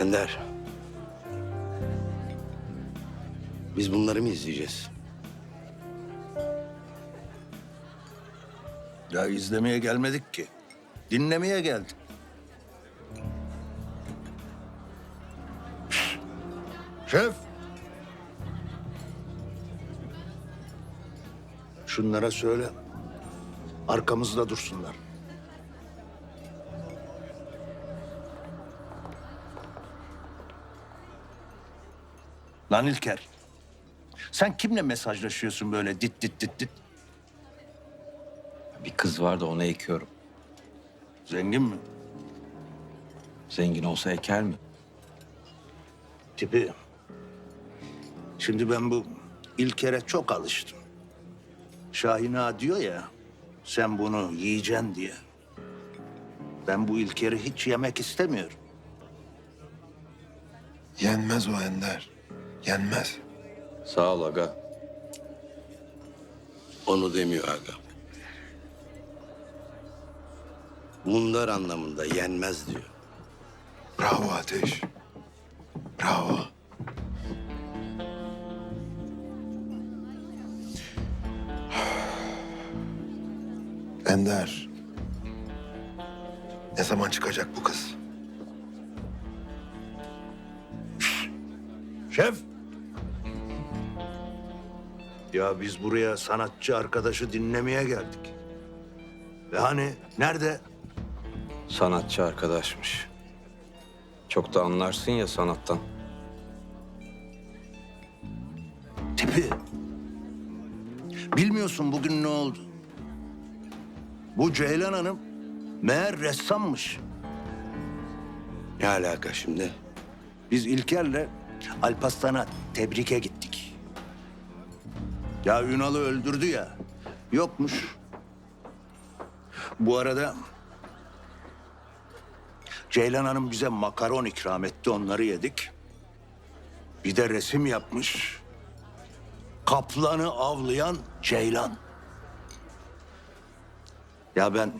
Ender. Biz bunları mı izleyeceğiz? Ya izlemeye gelmedik ki. Dinlemeye geldik. Şef. Şunlara söyle. Arkamızda dursunlar. Lan İlker. Sen kimle mesajlaşıyorsun böyle dit dit dit dit? Bir kız var da ona ekiyorum. Zengin mi? Zengin olsa eker mi? tipi. Şimdi ben bu İlker'e çok alıştım. Şahin Ağa diyor ya, sen bunu yiyeceksin diye. Ben bu İlker'i hiç yemek istemiyorum. Yenmez o Ender. Yenmez. Sağ ol aga. Onu demiyor aga. Bunlar anlamında yenmez diyor. Bravo Ateş. Bravo. Ender. Ne zaman çıkacak bu kız? Şef! Ya biz buraya sanatçı arkadaşı dinlemeye geldik. Ve hani nerede? Sanatçı arkadaşmış. Çok da anlarsın ya sanattan. Tipi. Bilmiyorsun bugün ne oldu? Bu Ceylan Hanım meğer ressammış. Ne alaka şimdi? Biz İlker'le Alparslan'a tebrike gittik. Ya Ünal'ı öldürdü ya. Yokmuş. Bu arada Ceylan Hanım bize makaron ikram etti. Onları yedik. Bir de resim yapmış. Kaplanı avlayan Ceylan. Ya ben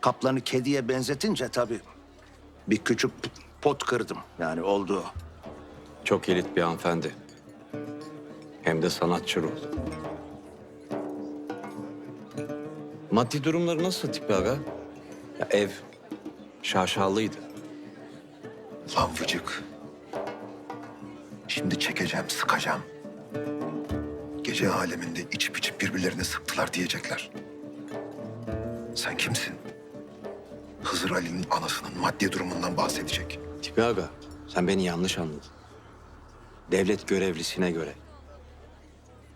kaplanı kediye benzetince tabii bir küçük pot kırdım. Yani oldu. Çok elit bir hanımefendi. Hem de sanatçı ruhlu. Maddi durumları nasıl tipi aga? Ya ev şaşalıydı. Lan vıcık. Şimdi çekeceğim, sıkacağım. Gece aleminde içip içip birbirlerine sıktılar diyecekler. Sen kimsin? Hızır Ali'nin anasının maddi durumundan bahsedecek. Tipi aga sen beni yanlış anladın. Devlet görevlisine göre.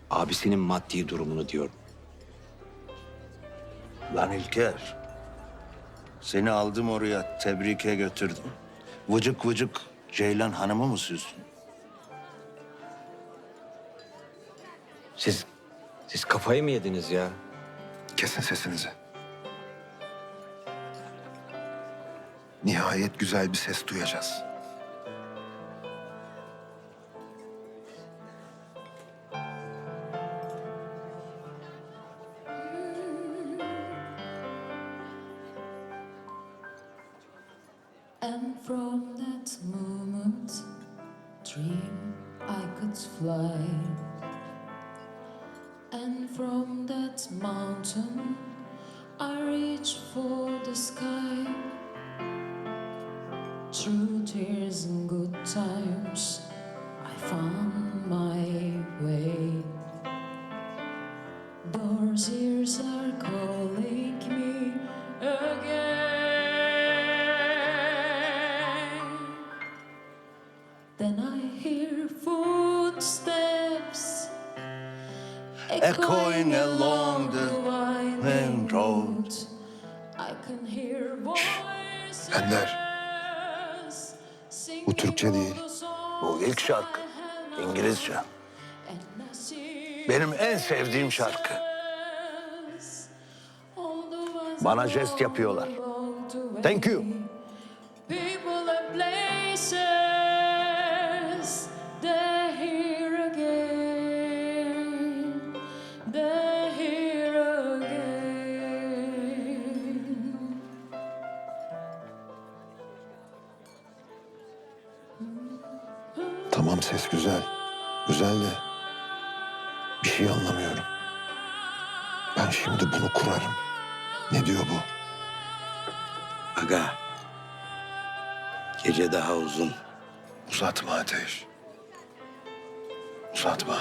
Abisinin maddi durumunu diyorum. Lan İlker. Seni aldım oraya tebrike götürdüm. Vıcık vıcık Ceylan Hanım'ı mı süzdün? Siz, siz kafayı mı yediniz ya? Kesin sesinizi. Nihayet güzel bir ses duyacağız. From that moment, dream I could fly. And from that mountain, I reach for the sky. Through tears and good times, I found my way. Doors, years are calling Echoing along the winding road. I can hear voices. Ender, bu Türkçe değil. Bu ilk şarkı. İngilizce. Benim en sevdiğim şarkı. Bana jest yapıyorlar. Thank you. Tamam ses güzel. Güzel de bir şey anlamıyorum. Ben şimdi bunu kurarım. Ne diyor bu? Aga. Gece daha uzun. Uzatma Ateş. Uzatma.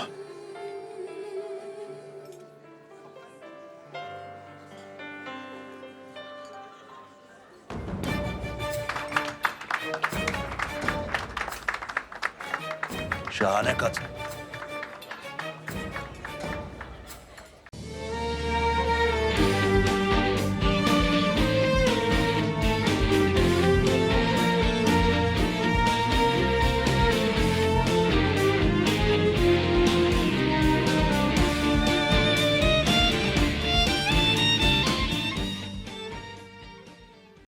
Şahane kadın.